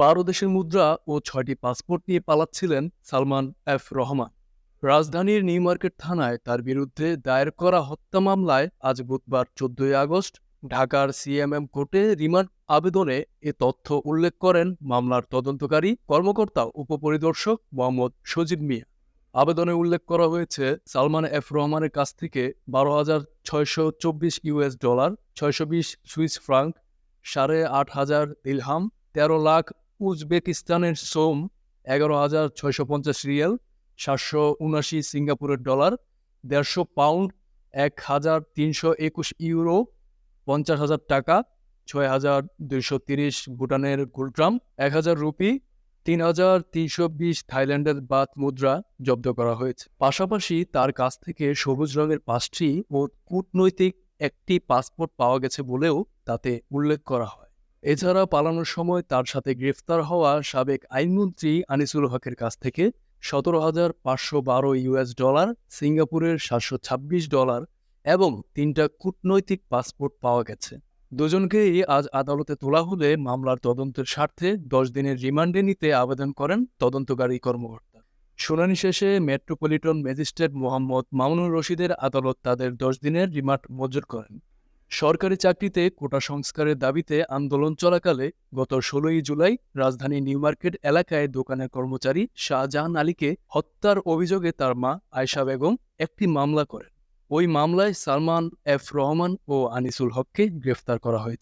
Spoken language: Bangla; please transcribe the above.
বারো দেশের মুদ্রা ও ছয়টি পাসপোর্ট নিয়ে পালাচ্ছিলেন সালমান এফ রহমান। রাজধানীর নিউ মার্কেট থানায় তার বিরুদ্ধে দায়ের করা হত্যা মামলায় আজ বুধবার চোদ্দই আগস্ট ঢাকার সিএমএম কোর্টে রিমান্ড আবেদনে এ তথ্য উল্লেখ করেন মামলার তদন্তকারী কর্মকর্তা উপপরিদর্শক মোহাম্মদ সজিব মিয়া। আবেদনে উল্লেখ করা হয়েছে, সালমান এফ রহমানের কাছ থেকে বারো হাজার ছয়শো চব্বিশ ইউএস ডলার, ছয়শো বিশ সুইস ফ্রাঙ্ক, সাড়ে আট হাজার দিলহাম, তেরো লাখ উজবেকিস্তানের সোম, এগারো হাজার ছয়শো পঞ্চাশ রিয়েল, সাতশো উনাশি সিঙ্গাপুরের ডলার, দেড়শো পাউন্ড, এক হাজার তিনশো একুশ ইউরো, পঞ্চাশ হাজার টাকা, ছয় হাজার দুইশো তিরিশ ভুটানের গুলট্রাম, এক হাজার রুপি, তিন হাজার তিনশো বিশ থাইল্যান্ডের বাত মুদ্রা জব্দ করা হয়েছে। পাশাপাশি তার কাছ থেকে সবুজ রঙের পাঁচটি ও কূটনৈতিক একটি পাসপোর্ট পাওয়া গেছে বলেও তাতে উল্লেখ করা হয়। এছাড়া পালানোর সময় তার সাথে গ্রেফতার হওয়া সাবেক আইনমন্ত্রী আনিসুল হকের কাছ থেকে সতেরো হাজার পাঁচশো বারো ইউএস ডলার, সিঙ্গাপুরের সাতশো ছাব্বিশ ডলার এবং তিনটা কূটনৈতিক পাসপোর্ট পাওয়া গেছে। দুজনকেই আজ আদালতে তোলা হলে মামলার তদন্তের স্বার্থে দশ দিনের রিমান্ডে নিতে আবেদন করেন তদন্তকারী কর্মকর্তা। শুনানি শেষে মেট্রোপলিটন ম্যাজিস্ট্রেট মোহাম্মদ মামুনুর রশিদের আদালত তাদের দশ দিনের রিমান্ড মঞ্জুর করেন। সরকারি চাকরিতে কোটা সংস্কারের দাবিতে আন্দোলন চলাকালে গত ষোলোই জুলাই রাজধানী নিউমার্কেট এলাকায় দোকানের কর্মচারী শাহজাহান আলীকে হত্যার অভিযোগে তার মা আয়শা বেগম একটি মামলা করেন। ওই মামলায় সালমান এফ রহমান ও আনিসুল হককে গ্রেফতার করা হয়েছে।